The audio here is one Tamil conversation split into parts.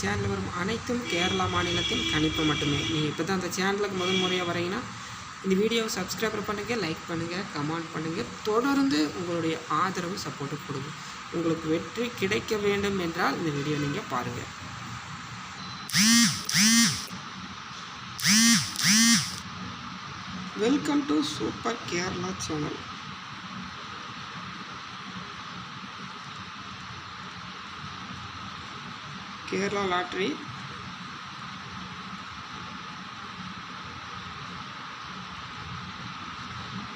சேனலில் வரும் அனைத்தும் கேரளா மாநிலத்தின் கணிப்பு மட்டுமே. நீங்கள் இப்போ தான் அந்த சேனலுக்கு முதல் முறையாக வரீங்கன்னா இந்த வீடியோவை சப்ஸ்கிரைபர் பண்ணுங்கள் லைக் பண்ணுங்கள் கமெண்ட் பண்ணுங்கள் தொடர்ந்து உங்களுடைய ஆதரவு சப்போர்ட்டு கொடுங்க. உங்களுக்கு வெற்றி கிடைக்க வேண்டும் என்றால் இந்த வீடியோ நீங்கள் பாருங்கள் welcome to super Kerala channel Kerala lottery.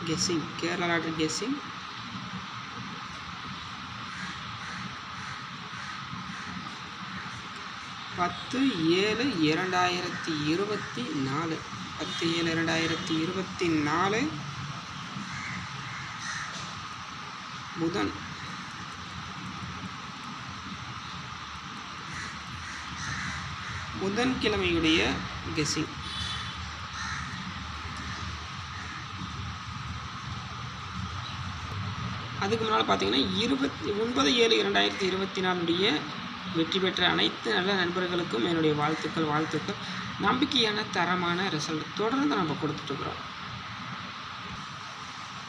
Guessing Kerala lottery guessing பத்து ஏழு இரண்டாயிரத்தி இருபத்தி நாலு. பத்து ஏழு இரண்டாயிரத்தி இருபத்தி நாலு. புதன். புதன்கிழமையுடைய கெஸ்ஸிங் அதுக்கு முன்னால் பார்த்தீங்கன்னா இருபத்தி ஒன்பது ஏழு இரண்டாயிரத்தி இருபத்தி நாலுடைய வெற்றி பெற்ற அனைத்து நல்ல நண்பர்களுக்கும் என்னுடைய வாழ்த்துக்கள் வாழ்த்துக்கள். நம்பிக்கையான தரமான ரிசல்ட் தொடர்ந்து நம்ம கொடுத்துட்ருக்குறோம்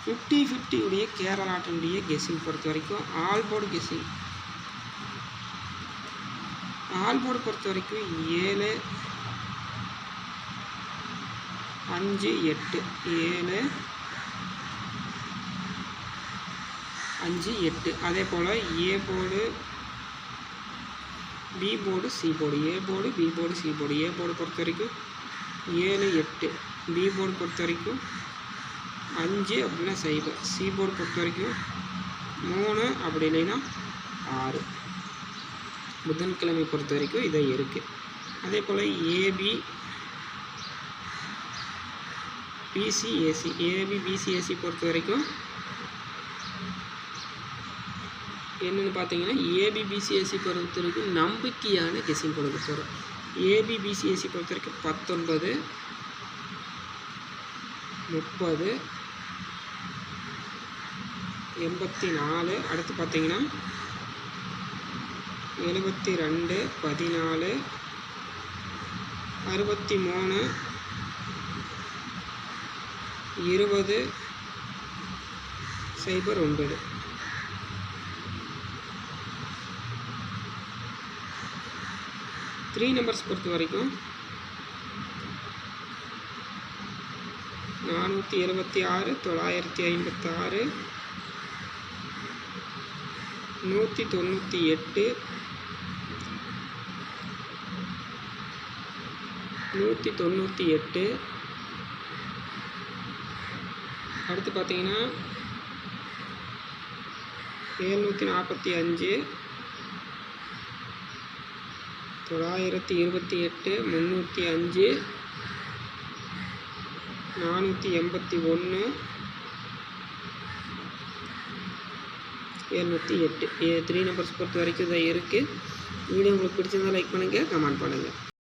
ஃபிஃப்டி ஃபிஃப்டியுடைய கேரள நாட்டினுடைய கெஸ்ஸிங் பொறுத்த வரைக்கும் ஆல் போர்டு கெஸ்ஸிங் ஆல் பொறுத்த வரைக்கும் ஏழு அஞ்சு எட்டு. ஏழு அஞ்சு எட்டு. அதே போல் A board B board C board A board B board C board A board பொறுத்த வரைக்கும் ஏழு எட்டு. பி போர்டு பொறுத்த வரைக்கும் அஞ்சு அப்படின்னா சைபர். சி போர்டு பொறுத்த வரைக்கும் மூணு அப்படி இல்லைன்னா ஆறு. புதன்கிழமை பொறுத்த வரைக்கும் இதை இருக்குது அதே போல் ஏபி பிசிஏசி ஏபி பிசிஏசி பொறுத்த வரைக்கும் என்னென்னு பார்த்தீங்கன்னா ஏபிபிசிஎஸ்சி பொறுத்த வரைக்கும் நம்பிக்கையான கெஸிங் கொடுக்க போகிறோம் ஏபிபிசிஎஸ்சி பொறுத்த வரைக்கும் பத்தொன்பது முப்பது எண்பத்தி நாலு. அடுத்து பார்த்தீங்கன்னா எழுபத்தி ரெண்டு பதினாலு அறுபத்தி மூணு இருபது சைபர் ஒன்பது. த்ரீ நம்பர்ஸ் பொறுத்த வரைக்கும் நானூற்றி எழுபத்தி ஆறு தொள்ளாயிரத்தி ஐம்பத்தாறு நூற்றி தொண்ணூற்றி எட்டு நூற்றி தொண்ணூற்றி எட்டு. அடுத்து பார்த்தீங்கன்னா எழுநூற்றி நாற்பத்தி அஞ்சு. தொள்ளாயிரத்தி இருபத்தி எட்டு முந்நூற்றி அஞ்சு. நானூற்றி எண்பத்தி ஒன்று. எழுநூற்றி எட்டு. த்ரீ நம்பர்ஸ் பொறுத்த வரைக்கும் தான் இருக்குது வீடியோ உங்களுக்கு பிடிச்சிருந்தா லைக் பண்ணுங்கள் கமெண்ட் பண்ணுங்கள்